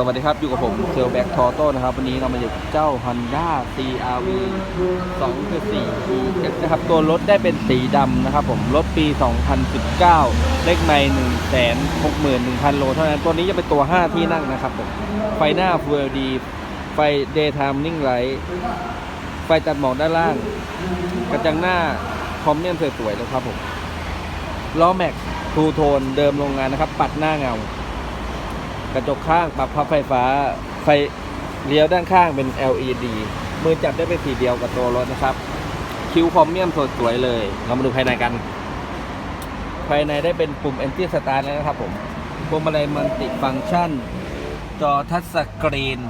สวัสดีครับ อยู่กับผมเซลแบ็กทอโต้นะครับ วันนี้เรามาอยู่กับเจ้า Honda CRV 2.4 E นะครับ ตัวรถได้เป็นสีดำนะครับผม รถปี 2019 เลขไม่161,000 โล เท่านั้น ตัวนี้จะเป็นตัว 5 ที่นั่งนะครับผม ไฟหน้า Full LED ไฟ Daytime Running Light ไฟตัดหมอกด้านล่าง กระจังหน้าคอมเนียมสวยๆเลยครับผม ล้อแม็กทูโทนเดิมโรงงานนะครับ ปัดหน้าเงา กระจกข้างปรับพับไฟฟ้า ไฟเลี้ยวด้านข้างเป็น LED มือจับได้เป็นสีเดียวกับตัวรถนะครับ คิวคอมเมียมสวยเลย เรามาดูภายในกัน ภายในได้เป็นปุ่ม Anti Start แล้วนะครับผมพวงมาลัยมัลติฟังก์ชัน จอทัชสกรีน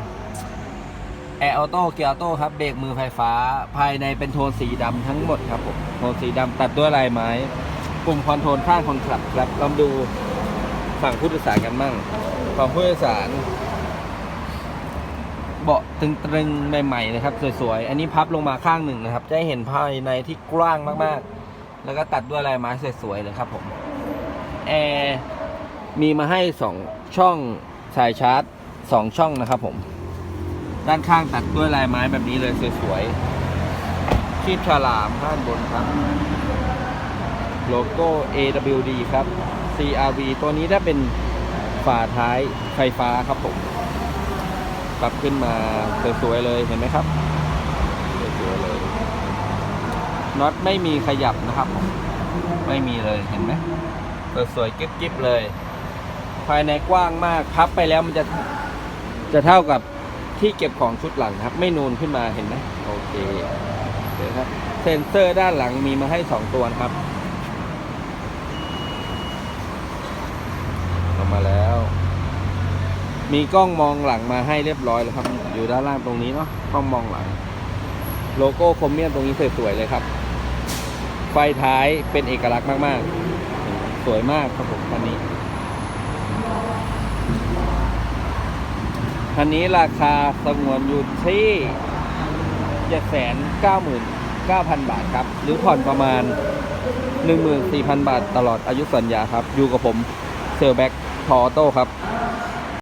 แอร์ออโต้เกียร์ออโต้ครับเบรกมือไฟฟ้า ภายในเป็นโทนสีดำทั้งหมดครับผมโทนสีดำตัดด้วยลายไม้ ปุ่มคอนโทรลข้างคนขับครับเรามาดู ฝั่งผู้โดยสารกันมั่งฝั่งผู้โดยสารเบาะตึงๆใหม่ๆนะครับ สวยๆ อันนี้พับลงมาข้างหนึ่งนะครับ จะเห็นภายในที่กว้างมากๆ แล้วก็ตัดด้วยลายไม้สวยๆเลยครับผมแอร์มีมาให้สองช่องสายชาร์จสองช่องนะครับผม ด้านข้างตัดด้วยลายไม้แบบนี้เลยสวยๆชีพฉลามด้านบนครับ โลโก้ AWD ครับ CRV ตัวนี้ถ้าเป็นฝาท้ายไฟฟ้าครับผมปรับขึ้นมาสวยๆเลยเห็นไหมครับสวยๆเลยน็อตไม่มีขยับนะครับผมไม่มีเลยเห็นไหมสวยๆกิ๊บๆเลย ภายในกว้างมากพับไปแล้วมันจะจะเท่ากับที่เก็บของชุดหลังครับ ไม่นูนขึ้นมาเห็นไหมโอเคเดี๋ยวครับเซ็นเซอร์ด้านหลังมีมาให้ 2 ตัวนะครับออก มาแล้ว มีกล้องมองหลังมาให้เรียบร้อยแล้วครับ อยู่ด้านล่างตรงนี้เนาะกล้องมองหลัง โลโก้คอมเมียมตรงนี้สวยๆเลยครับ ไฟท้ายเป็นเอกลักษณ์มากๆ สวยมากครับผมคันนี้คันนี้ราคาสงวนอยู่ที่799,000 บาทครับ หรือผ่อนประมาณ 14,000 บาทตลอดอายุสัญญาครับ อยู่กับผมเซลแบ็ก ทอโต้ครับ